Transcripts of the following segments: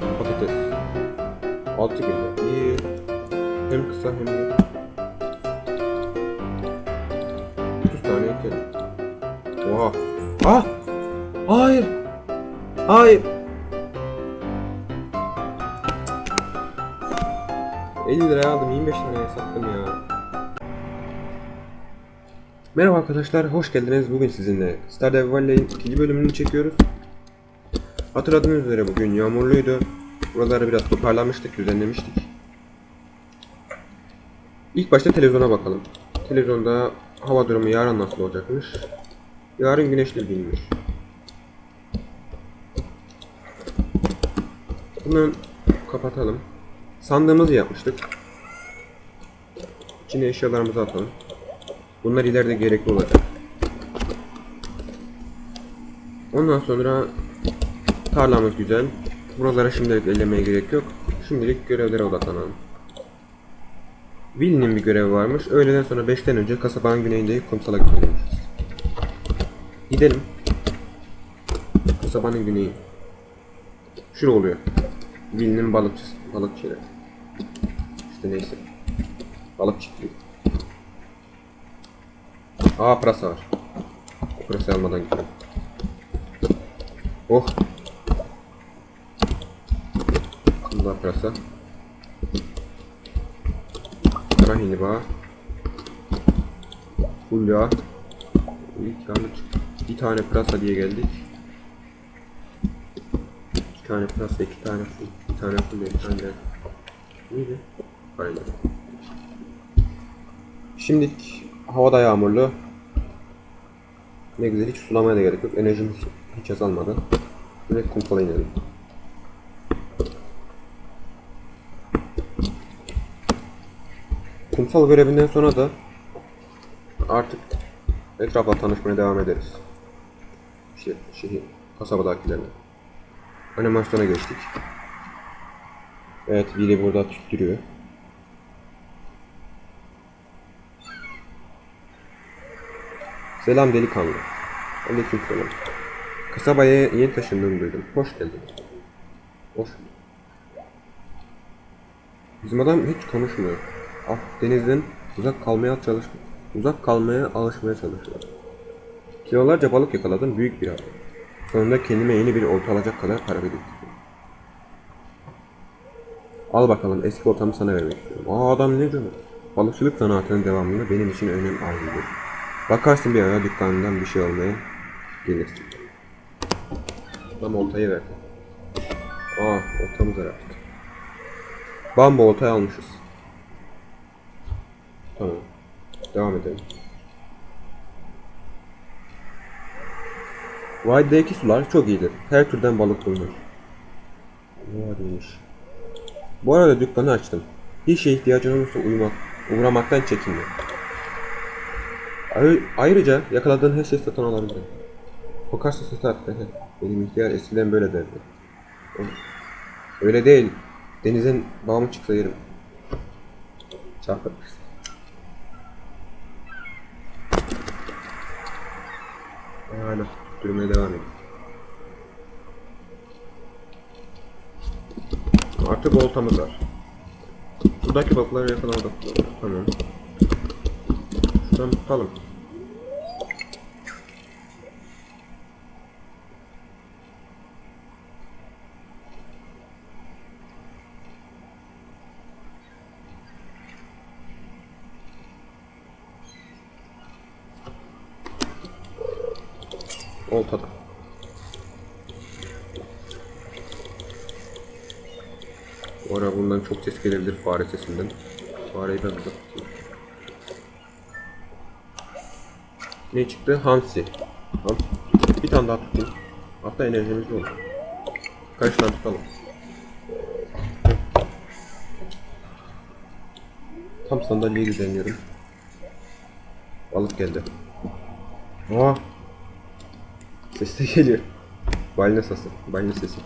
Patates. 6 günde. İyi. Hem kısa hem de. 30 tane ekledim. Oha. Ah! Hayır. Hayır. 50 liraya aldım 25 liraya sattım ya. Merhaba arkadaşlar, hoş geldiniz. Bugün sizinle Stardew Valley'in ikinci bölümünü çekiyoruz. Hatırladığınız üzere bugün yağmurluydu. Buraları biraz toparlamıştık, düzenlemiştik. İlk başta televizyona bakalım. Televizyonda hava durumu yarın nasıl olacakmış? Yarın güneşli günmüş. Bunu kapatalım. Sandığımızı yapmıştık. İçine eşyalarımızı atalım. Bunlar ileride gerekli olacak. Ondan sonra tarlamız güzel. Buralara şimdilik ellemeye gerek yok. Şimdilik görevlere odaklanalım. Willy'nin bir görevi varmış. Öğleden sonra 5'ten önce kasabanın güneyindeki kumsala gitmeliyiz. Gidelim. Kasabanın güneyi. Şura oluyor. Willy'nin balıkçısı, balıkçıları. İşte neyse. Balık çiftliği. Aa pırasa var. Pırasa almadan gidelim. Oh. Hindiba. Full yağ. İlk çık- Bir tane pırasa diye geldik. İki tane pırasa, iki tane full. Bir tane full, bir tane. Neydi? Aynen. Şimdilik havada yağmurlu. Ne güzel hiç sulamaya da gerek yok. Enerjim hiç, hiç azalmadı. Direkt kumsala inelim. Kumsal görevinden sonra da artık etrafla tanışmaya devam ederiz. İşte şehir, kasabadakilerle. Animasyona geçtik. Evet, biri burada tüttürüyor. Selam delikanlı. Aleyküm selam. Kasabaya yeni taşındığını duydum. Hoş geldin. Hoş Bizim adam hiç konuşmuyor. Ah denizden uzak kalmaya çalış uzak kalmaya alışmaya çalışıyor. Kilolarca balık yakaladım büyük bir av. Sonunda kendime yeni bir olta alacak kadar para biriktirdim. Al bakalım eski oltamı sana vermek istiyorum. Aa adam ne diyor? Balıkçılık sanatının devamını benim için önem arz ediyor. Bakarsın bir ara dükkanından bir şey almaya gelirsin. Adam oltayı verdi. Aa oltamız var artık. Bamba oltayı almışız. Tamam. Devam edelim. Vadi'deki sular çok iyidir. Her türden balık bulunur. Vadiymiş. Bu arada dükkanı açtım. Bir şeye ihtiyacın olursa uyumak, uğramaktan çekinme. Ayrı- ayrıca yakaladığın her şeyi satın alabilirim. Kokarsa sat. Ehe. Benim ihtiyar eskiden böyle derdi. Öyle değil. Denizin bağımı çıksa yerim. Çarpar. Hala durmaya devam edin. Artık oltamız var. Buradaki balıkları yakalamadık. Tamam. Şuradan tutalım. Oltada. Bu ara bundan çok ses gelebilir fare sesinden. Fareyi ben uzatayım. Ne çıktı? Hamsi. Hamsi. Bir tane daha tutayım. Hatta enerjimiz olur. Kaç tane tutalım. Tam sandalyeyi düzenliyorum. Balık geldi. Aa! Ses de geliyor. Balina sesi. Balina sesi.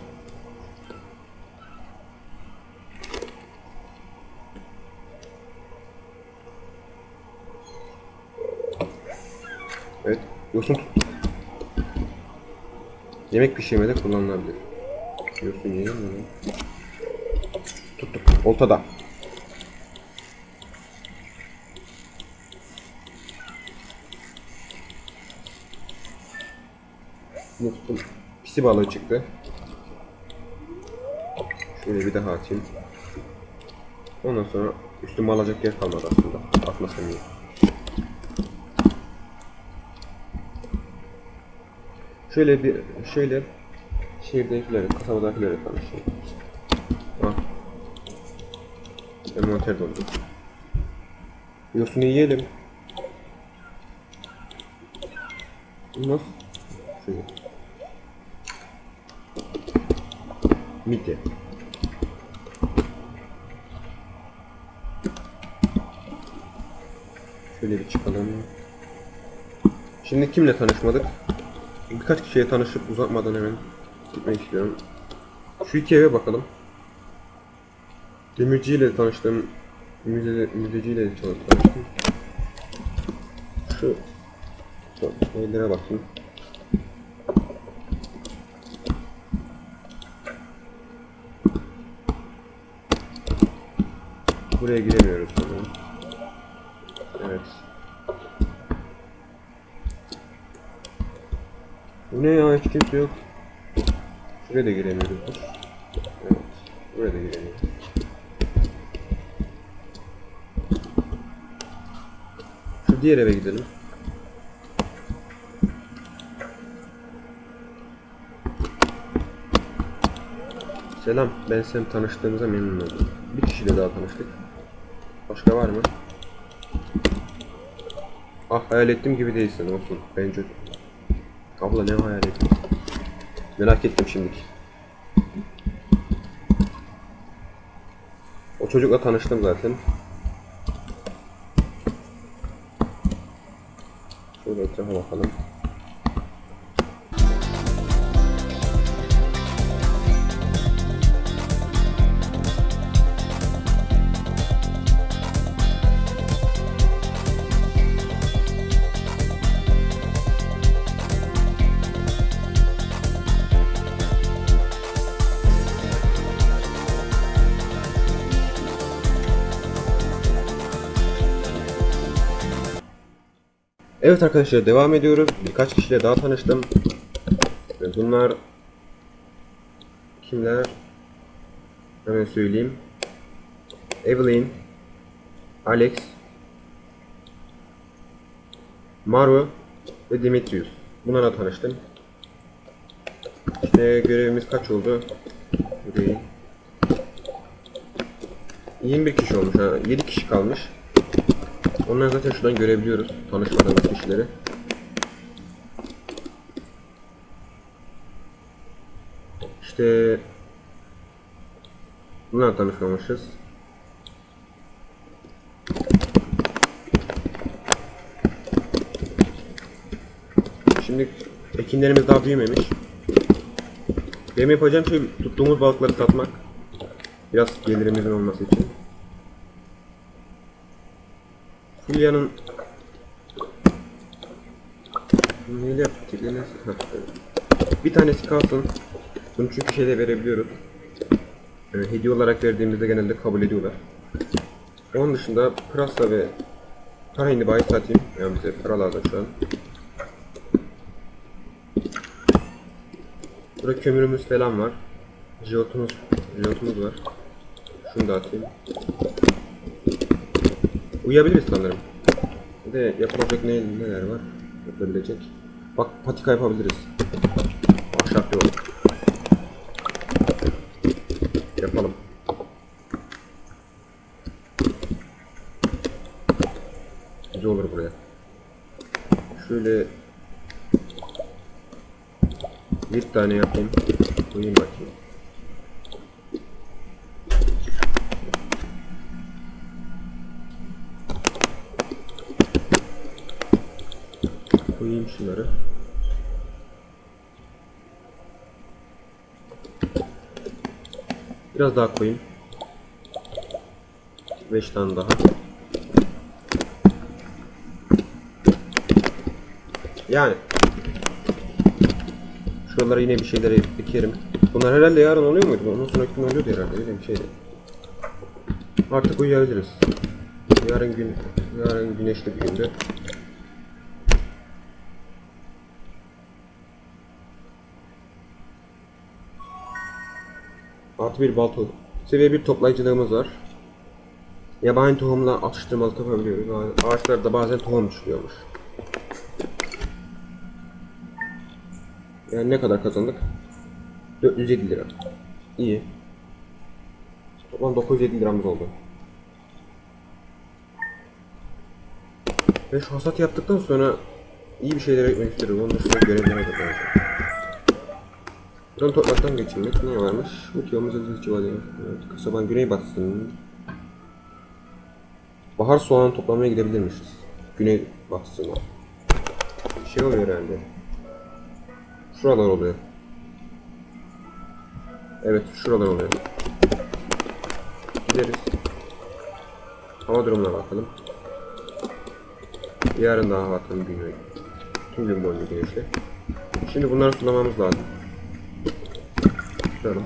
Evet. Yosun tut. Yemek pişirmede kullanılabilir. Yosun yiyelim mi? Tuttuk. Oltada. Tuttum. Pisi balığı çıktı. Şöyle bir daha atayım. Ondan sonra üstüme alacak yer kalmadı aslında. Atmasam iyi. Şöyle bir şöyle şehirdekileri, kasabadakileri tanışayım. Ah. Envanter doldu. Yosunu yiyelim. Nasıl? Şöyle. Midye. Şöyle bir çıkalım. Şimdi kimle tanışmadık? Birkaç kişiye tanışıp uzatmadan hemen gitmek istiyorum. Şu iki eve bakalım. Demirciyle tanıştım. Müze, müzeciyle de tanıştım. Şu evlere bakayım. Buraya giremiyoruz sanırım. Evet. Bu ne ya hiç kimse yok. Şuraya da giremiyoruz. Evet. Buraya da giremiyoruz. Şu diğer eve gidelim. Selam, ben senin tanıştığımıza memnun oldum. Bir kişiyle daha tanıştık. Başka var mı? Ah hayal ettiğim gibi değilsin olsun. Bence Abla ne hayal ettin? Merak ettim şimdiki. O çocukla tanıştım zaten. Şöyle etrafa bakalım. Evet arkadaşlar devam ediyoruz. Birkaç kişiyle daha tanıştım. Bunlar kimler? Hemen söyleyeyim. Evelyn, Alex, Maru ve Dimitrius. Bunlarla tanıştım. İşte görevimiz kaç oldu? Burayı. 21 kişi olmuş ha. 7 kişi kalmış. Onları zaten şuradan görebiliyoruz. Tanışmadığımız kişileri. İşte bunlarla tanışmamışız. Şimdi ekinlerimiz daha büyümemiş. Benim yapacağım şey tuttuğumuz balıkları satmak. Biraz gelirimizin olması için. Fulya'nın Neyle yaptık? Evet. Bir tanesi kalsın. Bunu çünkü şeyde verebiliyoruz. Yani hediye olarak verdiğimizde genelde kabul ediyorlar. Onun dışında pırasa ve para indi bahis satayım. Yani bize para lazım şu an. Burada kömürümüz falan var. Jiyotumuz, jiyotumuz var. Şunu da atayım. Uyuyabiliriz sanırım. Bir de yapılacak ne, neler var? Yapılabilecek. Bak patika yapabiliriz. Ahşap yol. Yapalım. Güzel olur buraya. Şöyle bir tane yapayım. Koyayım bakayım. Koyayım şunları. Biraz daha koyayım. 5 tane daha. Yani. Şuralara yine bir şeyler ekerim. Bunlar herhalde yarın oluyor muydu? Ondan sonraki gün oluyordu herhalde. Öyle bir şeydi. Artık uyuyabiliriz. Yarın gün, yarın güneşli bir günde. Bir balta. Seviye bir toplayıcılığımız var. Yabani tohumla atıştırmalık yapabiliyoruz. Ağ- Ağaçlarda bazen tohum çıkıyormuş. Yani ne kadar kazandık? 407 lira. İyi. Toplam 907 liramız oldu. Ve şu hasat yaptıktan sonra iyi bir şeyler ekmek istiyorum. Onun dışında görevlere de lazım. Buradan topraktan geçilmek ne varmış? Uçağımız hızlı civarı. Evet, kasabanın güneybatısının Bahar soğanı toplamaya gidebilirmişiz. Güney batısına. Şey oluyor herhalde. Şuralar oluyor. Evet, şuralar oluyor. Gideriz. Hava durumuna bakalım. Yarın daha hava tam gün Tüm gün boyunca güneşli. Şimdi bunları sulamamız lazım. Sulayalım.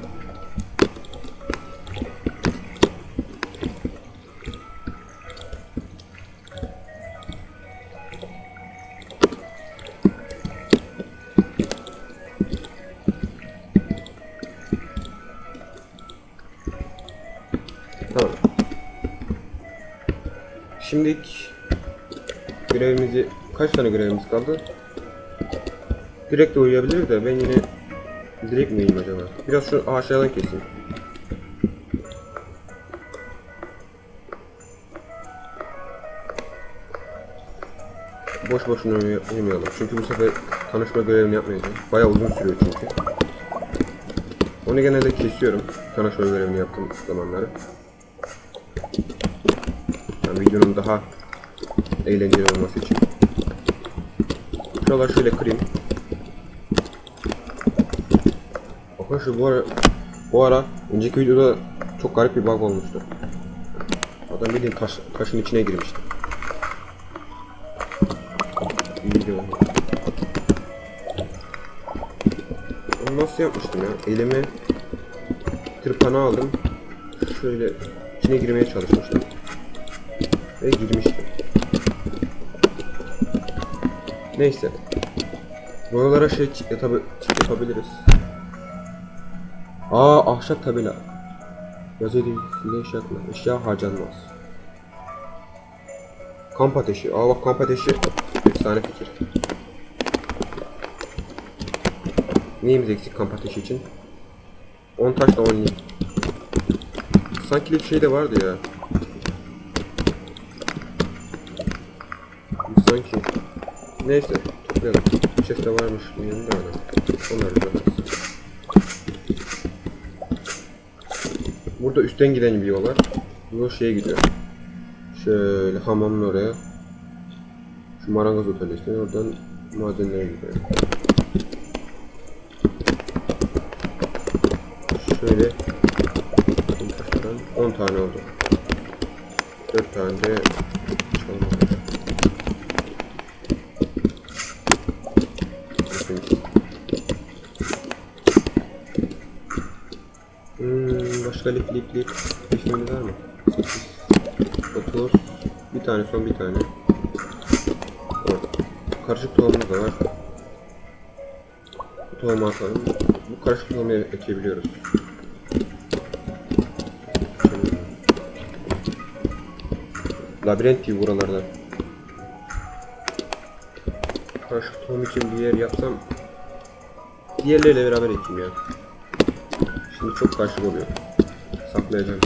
Tamam. Şimdilik görevimizi kaç tane görevimiz kaldı? Direkt de uyuyabiliriz de ben yine direkt mi uyuyayım acaba? Biraz şu ağaçlardan keseyim. Boş boşuna uyumayalım. Çünkü bu sefer tanışma görevini yapmayacağım. Bayağı uzun sürüyor çünkü. Onu genelde kesiyorum. Tanışma görevini yaptığım zamanları. Yani videonun daha eğlenceli olması için. Şuraları şöyle kırayım. Arkadaşlar bu ara, bu ara önceki videoda çok garip bir bug olmuştu. Adam bildiğin taş, taşın içine girmişti. Onu nasıl yapmıştım ya? Elime tırpanı aldım. Şöyle içine girmeye çalışmıştım. Ve girmiştim. Neyse. Buralara şey çit yatabi-. Aa ahşap tabela. Yazı dizisinde iş yapma. Eşya harcanmaz. Kamp ateşi. Aa bak kamp ateşi. Efsane fikir. Neyimiz eksik kamp ateşi için? 10 taşla 10 lim. Sanki bir şey de vardı ya. Sanki. Neyse toplayalım. Chest'te varmış mı yanında ana. Onları da Burada üstten giden bir yol var. Bu şeye gidiyor. Şöyle hamamın oraya. Şu marangoz atölyesine oradan madenlere gidiyor. Şöyle bakın taşlardan 10 tane oldu. 4 tane de Lif lif lif lifimiz var mı? 8 30 bir tane son bir tane. Orada karışık tohumumuz da var. Bu tohumu atalım. Bu karışık tohumu ekebiliyoruz. Labirent gibi buralarda. Karışık tohum için bir yer yapsam diğerleriyle beraber ekeyim ya. Şimdi çok karışık oluyor. Saklayacağım.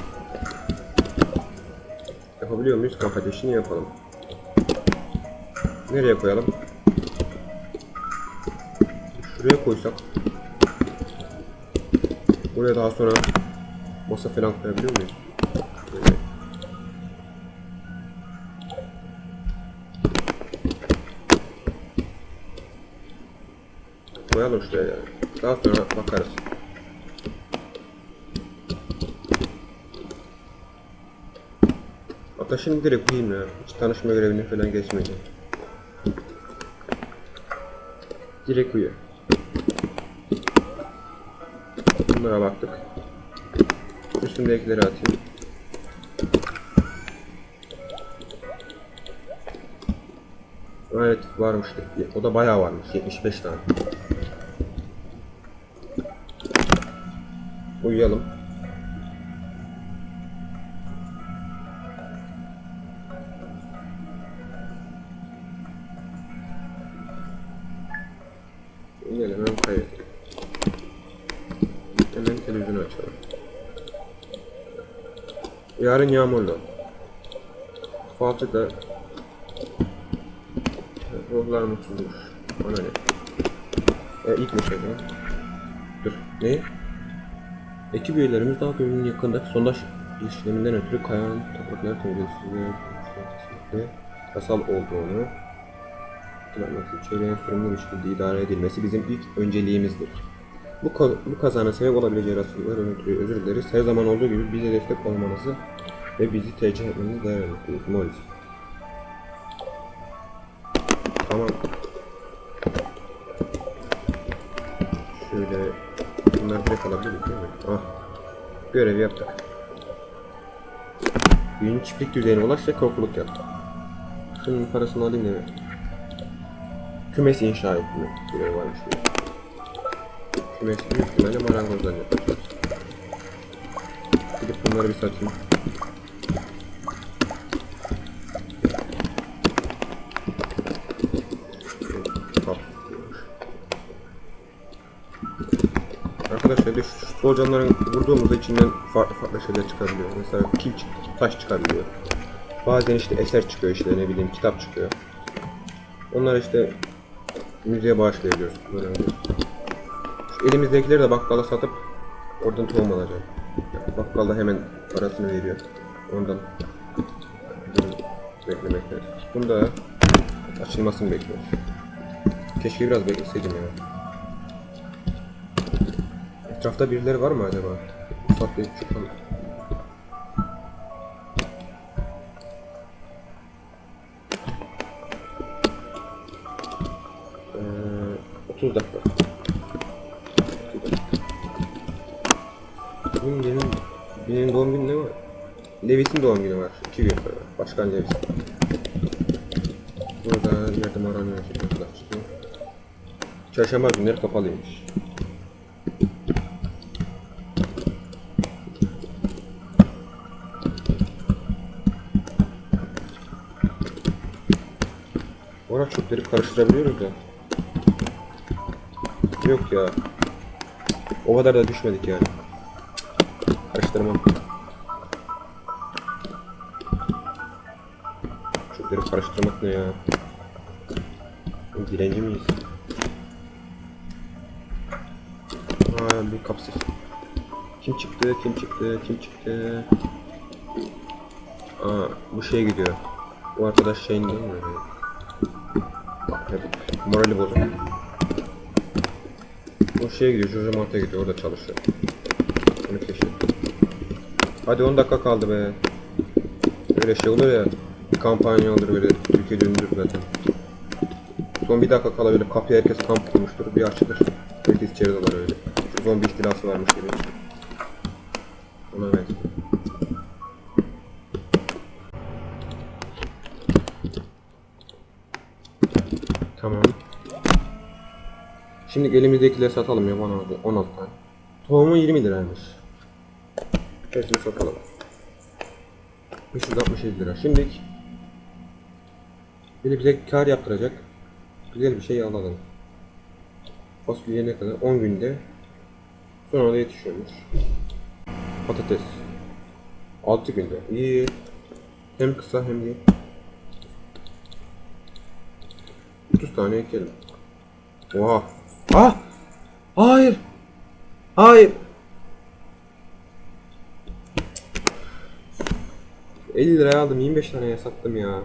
Yapabiliyor muyuz? Kamp ateşini yapalım. Nereye koyalım? Şuraya koysak. Buraya daha sonra masa falan koyabiliyor muyuz? Koyalım şuraya yani. Daha sonra bakarız. Hatta şimdi direkt koyayım ya. Hiç tanışma görevine falan geçmeyeceğim. Direkt uyu. Şunlara baktık. Üstündekileri atayım. Evet varmış. O da bayağı varmış. 75 tane. Uyuyalım Yarın yağmurlu. Falçada ruhlar mutsuzmuş. Bana ne? E, ilk şey bu? Dur. Ne? Ekip üyelerimiz daha bölümünün yakındaki sondaj işleminden ötürü kayanın toprakları temizliği ve yasal olduğunu hatırlatması, çevrenin sorumlu bir şekilde idare edilmesi bizim ilk önceliğimizdir. Bu, bu kazanın sebep olabileceği rahatsızlıklar ötürü özür dileriz. Her zaman olduğu gibi bize destek olmanızı ve bizi tercih değer ediyoruz. Morris. Tamam. Şöyle bunları direkt alabiliriz değil mi? Ah. Görev yaptık. Büyünün çiftlik düzeyine ulaş ve korkuluk yap. Şunun parasını alayım da. Kümes inşa etme görevi varmış. Kümes büyük ihtimalle marangozdan yapacağız. Gidip bunları bir satayım. Arkadaşlar bir şu solucanların vurduğumuzda içinden farklı farklı şeyler çıkabiliyor. Mesela kil taş çıkabiliyor. Bazen işte eser çıkıyor işte ne bileyim kitap çıkıyor. Onlar işte müzeye bağışlayabiliyoruz. kullanabiliyoruz. Şu elimizdekileri de bakkala satıp oradan tohum alacağım. Yani bakkal da hemen parasını veriyor. Ondan beklemekte. Bunu da açılmasını bekliyoruz. Keşke biraz bekleseydim ya. Etrafta birileri var mı acaba? Bir çıkalım. Ee, 30 dakika. 30 dakika. Bugün benim, benim doğum günü ne var? Levis'in doğum günü var. 2 gün sonra. Başkan Levis. Burada yardım çıkıyor. Çarşamba günleri kapalıymış. Orada çöpleri karıştırabiliyoruz da. Yok ya. O kadar da düşmedik yani. Karıştırmam. Çöpleri karıştırmak ne ya? Direnci miyiz? Aa bir kapsız. Kim çıktı? Kim çıktı? Kim çıktı? Aa bu şeye gidiyor. Bu arkadaş şeyin değil mi? Morali bozuk. O şeye gidiyor, Jojo Mart'a gidiyor, orada çalışıyor. Onu keşfettim. Hadi 10 dakika kaldı be. Öyle şey olur ya, kampanya olur böyle, Türkiye döndür zaten. Son bir dakika kala böyle kapıya herkes kamp kurmuştur, bir açılır. Herkes içeri dolar öyle. Şu zombi istilası varmış gibi. Ona benziyor. Şimdi elimizdekileri satalım ya bana abi 16 tane. Tohumu 20 liraymış. Hepsini satalım. 567 lira. Şimdi bir de bize kar yaptıracak güzel bir şey alalım. Fasulye ne kadar? 10 günde sonra da yetişiyormuş. Patates. 6 günde. İyi. Hem kısa hem iyi. 30 tane ekelim. Oha. Ah! Hayır. Hayır. 50 liraya aldım 25 taneye sattım ya.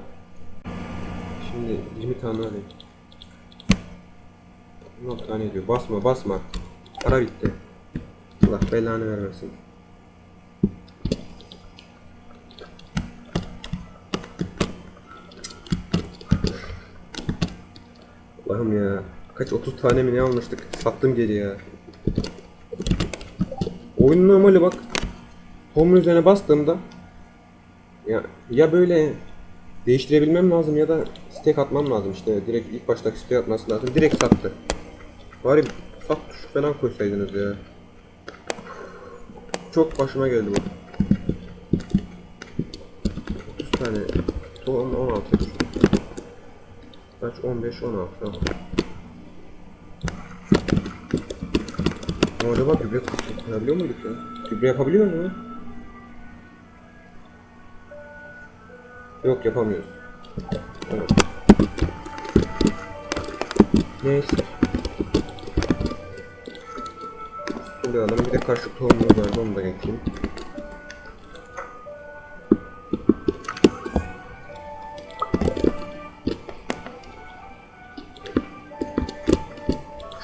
Şimdi 20 tane alayım. 16 tane ediyor. Basma basma. Para bitti. Allah belanı vermesin. Allah'ım ya. Kaç 30 tane mi ne almıştık? Sattım geri ya. oyunun normali bak. Home'un üzerine bastığımda ya ya böyle değiştirebilmem lazım ya da stake atmam lazım işte direkt ilk baştaki stake atması lazım direkt sattı. Bari sat tuşu falan koysaydınız ya. Çok başıma geldi bu. 30 tane tohum 16 Kaç 15 16 tamam. Ama acaba gübre yapabiliyor muyduk ya? Gübre yapabiliyor mu? Yok yapamıyoruz. Evet. Neyse. Alalım. Bir de karışık tohumumuz vardı onu da geçeyim.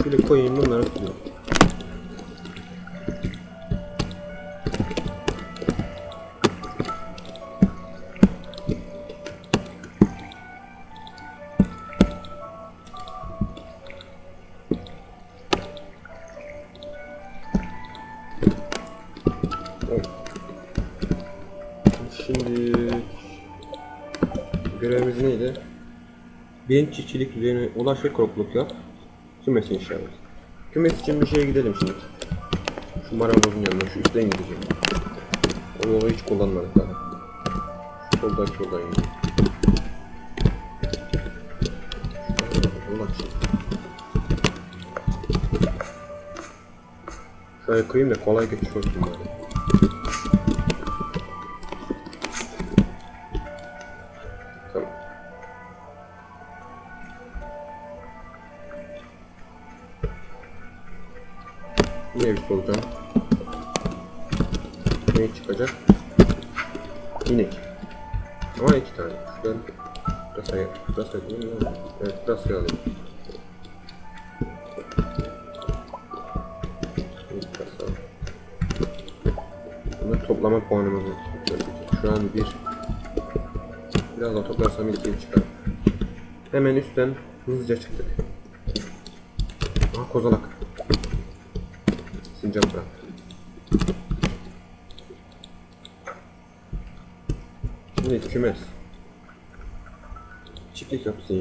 Şöyle koyayım bunları sulayayım. Bin çiftçilik düzeyine ulaş ve kropluk yap. Kümes inşa et. Kümes için bir şeye gidelim şimdi. Şu marangozun yanına, şu üstten gideceğim. O yolu hiç kullanmadık daha. Şu soldan şuradan gidelim. Şöyle koyayım da kolay geçiş olsun Yine bir. Ne çıkacak? İnek. Ama iki tane. Şuradan Rasa'ya, Rasa değil mi? Evet, Rasa'ya alayım. Bunu toplama puanımız var. Şu an bir Biraz daha toplarsam ilk çıkar. Hemen üstten hızlıca çıktık. Aha kozalak.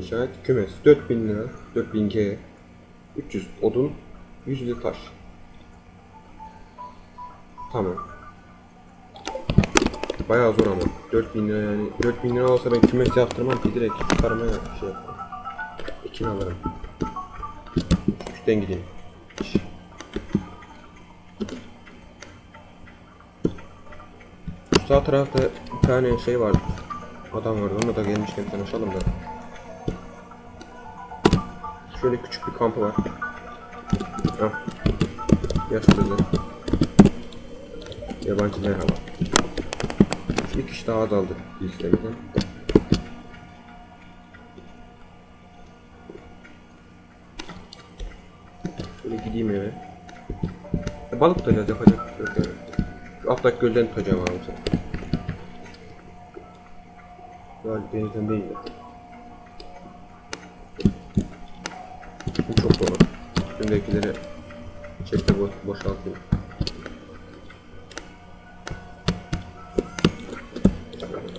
Çiftlik yapısı inşa et. Kümes. 4000 lira. 4000 G. 300 odun. 100 de taş. Tamam. Bayağı zor ama. 4000 lira yani. 4000 lira olsa ben kümes yaptırmam ki direkt çıkarmaya şey yaparım. İkini alırım. Üstten gideyim. Sağ tarafta bir tane şey vardı. Adam vardı. Onunla da gelmişken tanışalım da. Şöyle küçük bir kampı var. Hah. Yaşlıdır. Yabancı merhaba. Bir kişi daha azaldı listemizden. Şöyle gideyim eve. E, balık tutacağız yapacak bir şey yok yani. Şu alttaki gölden tutacağım abi sen. Galiba denizden değil de. Üstündekileri çekte boş, boşaltayım.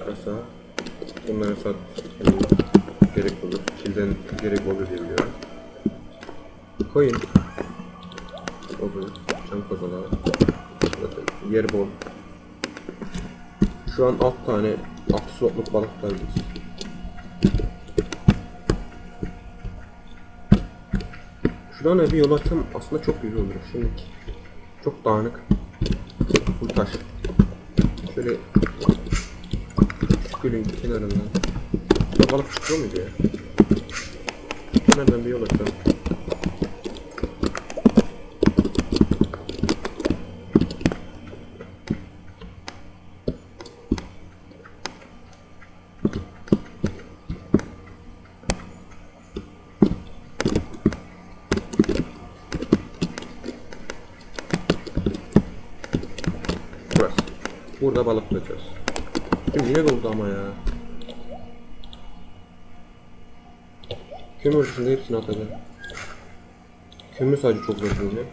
Kasa. Bunları sat. Gerek olur. Kilden gerek olur diye biliyorum. Koyun. Olur. Kozalağı. Zaten yer bol. Şu an alt tane altı slotluk balıklardayız. Şuradan bir yol açsam aslında çok güzel olur. Şimdi çok dağınık. Bu taş. Şöyle gölün kenarından. Balık çıkıyor muydu ya? Nereden bir yol açsam. burada balık tutacağız. Üstüm yine doldu ama ya. Kömür şimdi hepsini atacağım. Kömür sadece çok zor bulacağım.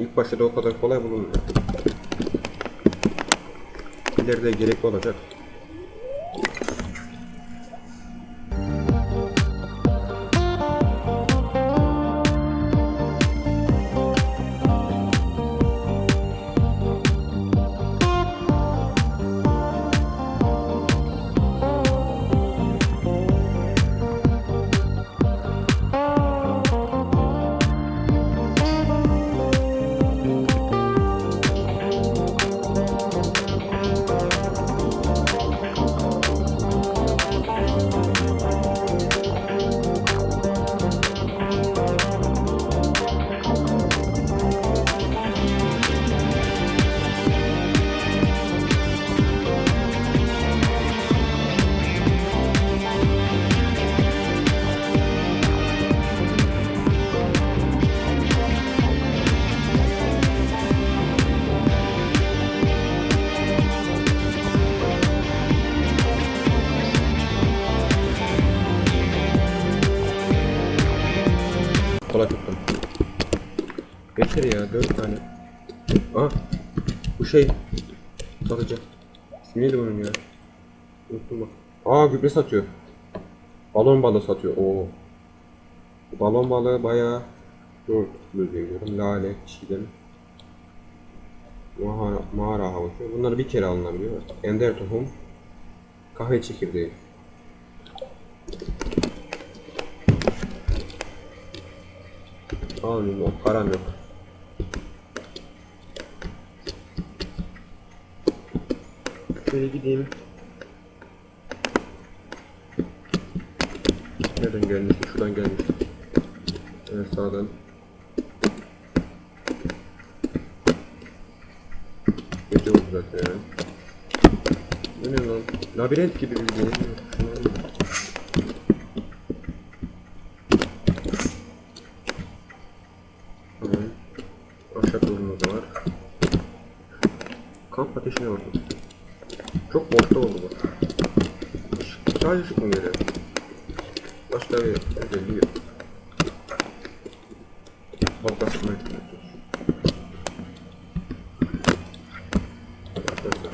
İlk başta da o kadar kolay bulunmuyor. İleride gerekli olacak. Kolay tuttum. Getir ya dört tane. Aa bu şey satıcı. İsmi neydi bunun ya? Unuttum bak. Aa gübre satıyor. Balon balığı satıyor. Oo. Balon balığı bayağı zor tutuluyor diye biliyorum. Lale, çiğdem. Mağara, mağara havucu. Bunlar bir kere alınabiliyor. Ender tohum. Kahve çekirdeği. Almayayım o param yok. Şöyle gideyim. Nereden gelmişti? Şuradan gelmişti. Evet sağdan. Gece oldu zaten yani. Bu ne lan? Labirent gibi bildiğin. Şunları mı? Tamam. Aşağı torunumuz da var. Kamp ateşine vurdum. Çok boşta oldu bu. Işık- Sadece ışık mı geliyor? Başka bir özelliği yok. Balta sıkmaya çalışıyoruz. Arkadaşlar.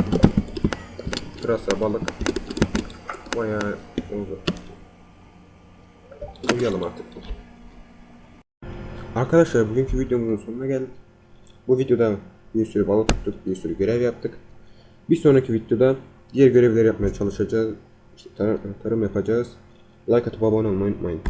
Pırasa, balık. Bayağı oldu. Uyuyalım artık. Arkadaşlar bugünkü videomuzun sonuna geldik. Bu videoda bir sürü balık tuttuk, bir sürü görev yaptık. Bir sonraki videoda diğer görevleri yapmaya çalışacağız. İşte tar- tarım yapacağız. Like atıp abone olmayı unutmayın.